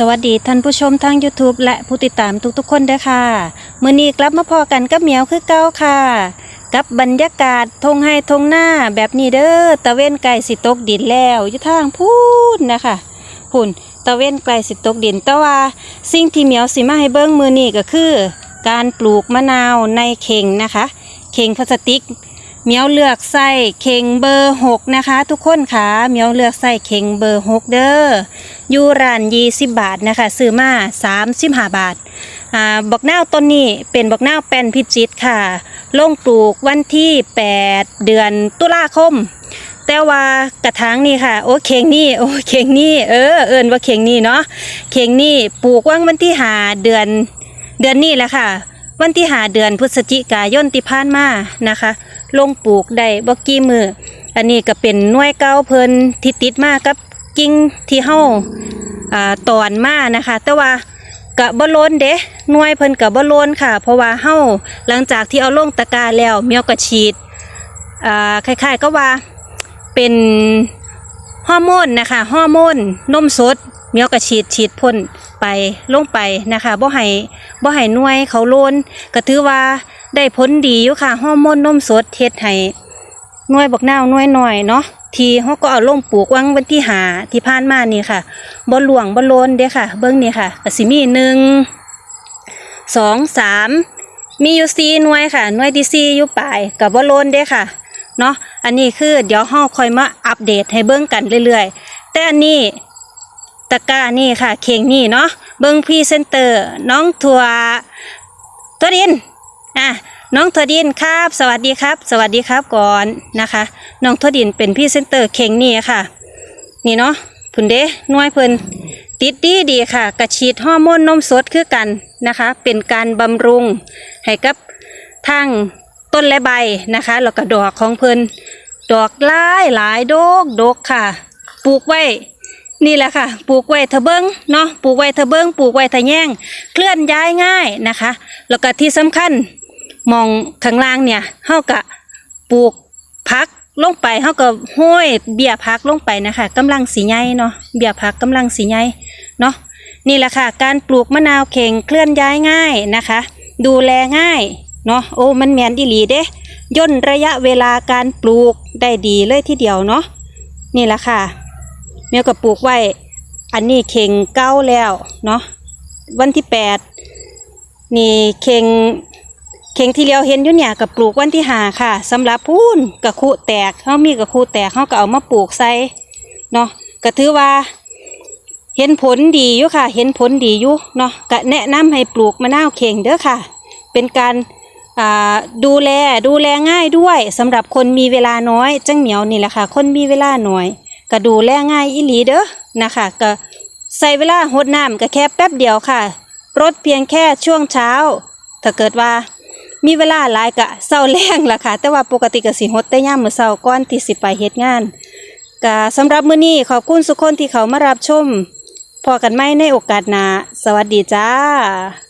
สวัสดีท่านผู้ชมทาง YouTube และผู้ติดตามทุกๆ คนเด้อค่ะมื้อนี้กลับมาพอกันกับเหมียวคือเก่าค่ะ กับบรรยากาศทงไห้ทงหน้าแบบนี้เด้อตะเวนไก่สิตกดินแล้วอยู่ทางพูนนะคะพุ่นตะเวนไก่สิตกดินแต่ว่าสิ่งที่เหมียวสิมาให้เบิ้งมือนี้ก็คือ การปลูกมะนาวในเข่งนะคะ เข่งพลาสติกเหมียวเลือกใส่เข่งเบอร์หกนะคะ ทุกคนค่ะเหมียวเลือกใส่เข่งเบอร์หกเด้อ ยูร้านยี่สิบบาทนะคะซื้อมาสามสิบห้าบาทอ่าบักนาวต้นนี้เป็นบักนาวแปนพิจิตค่ะลงปลูกวันที่8เดือนตุลาคม แต่ว่ากระถางนี่ค่ะ โอ้เข่งนี่โอ้เข่งนี่เออเอินว่าเข่งนี่เนาะเข่งนี่ปลูกว่างวันที่หาเดือนเดือนนี้แหละค่ะวันที่หาเดือนพฤศจิกายนที่ผ่านมานะคะ ลงปลูกได้บ่กี่มือ อันนี้ก็เป็นน่วยเก้าเพิ่นที่ติดมากับ กิ่งที่เฮาอ่าตอนมานะคะ แต่ว่ากะบ่โลนเด้หน่วยเพิ่นกะบ่โลนค่ะ เพราะว่าเฮาหลังจากที่เอาลงตะกร้าแล้วเมียวก็ฉีดอ่าคล้าย ๆ ก็ว่าเป็นฮอร์โมนนะคะฮอร์โมนนมสดเมียวก็ฉีดฉีดพ่นไปลงไปนะคะบ่ให้บ่ให้หน่วยเขาโลนก็ถือว่าได้ผลดีอยู่ค่ะฮอร์โมนนมสดเฮ็ดให้ หน่วยบักนาวหน่วยหน่อยเนาะทีเขาก็เอาลงปลูกวังวันที่หาที่ผ่านมานี่ค่ะบ่หลวงบ่โลนเด้ค่ะ เบิ่งนี่ค่ะกสิมีหนึ่งสองสามมีอยู่สี่หน่วยค่ะหน่วยที่ซีอยู่ปลายกับบ่โลนเด้ค่ะเนาะอันนี้คือเดี๋ยวเฮาคอยมาอัปเดตให้เบิ่งกันเรื่อยๆ แต่อันนี้ตะกร้านี่ค่ะ เข่งนี่เนาะเบิ้องพรีเซนเตอร์น้องทัวตัวดินอะ น้องทวดินครับ สวัสดีครับ สวัสดีครับก่อนนะคะ น้องทวดินเป็นพรีเซนเตอร์เข่งนี่ค่ะ นี่เนาะพุ่นเด้หน่วยเพิ่นติดดีดีค่ะ กระฉีดฮอร์โมนนมสดคือกันนะคะ เป็นการบำรุงให้กับทางต้นและใบนะคะแล้วก็ดอกของเพิ่นดอกหลายหลายดกดกค่ะ ปลูกไว้นี่แหละค่ะ ปลูกไว้เถอเบิงเนาะปลูกไว้เถอเบิงปลูกไว้เถอะแย่งเคลื่อนย้ายง่ายนะคะ แล้วก็ที่สำคัญ มองข้างล่างเนี่ยเฮาก็ปลูกพักลงไปเฮาก็ห้อยเบี้ยพักลงไปนะคะกำลังสีใหญ่เนาะเบี้ยพักกำลังสีใหญ่เนาะนี่แหละค่ะ การปลูกมะนาวเข่งเคลื่อนย้ายง่ายนะคะ ดูแลง่ายเนาะโอ้มันแมนอีหลีเด้ย่นระยะเวลาการปลูกได้ดีเลยทีเดียวเนาะนี่แหละค่ะเมียก็ปลูกไว้อันนี้เข่งเก้าแล้วเนาะวันที่แปดนี่เข่ง เข่งที่เลียวเห็นอยู่เนี่ยกับปลูกวันที่หาค่ะสำหรับพูนกระคุแตกเขามีกระคุแตกเขาก็เอามาปลูกใส่เนาะก็ถือว่า เห็นผลดีอยู่ค่ะ เห็นผลดีอยู่เนาะก็แนะนำให้ปลูกมะนาวเข่งเด้อค่ะ เป็นการดูแลดูแลง่ายด้วยสำหรับคนมีเวลาน้อยจังเหมียวนี่แหละค่ะ คนมีเวลาน้อยก็ดูแลง่ายอีหลีเด้อนะคะก็ใส่เวลาหดน้ำก็แค่แป๊บเดียวค่ะรดเพียงแค่ช่วงเช้า ถ้าเกิดว่า มีเวลาหลายกะเศร้าแรงล่ะค่ะ แต่ว่าปกติก็สิหดแต่ย่ามมื้อเศร้าก่อนที่สิไปเฮ็ดงานกะสำหรับมื้อนี้ขอบคุณสุกคนที่เขามารับชมพอกันไหมในโอกาสหน้าสวัสดีจ้า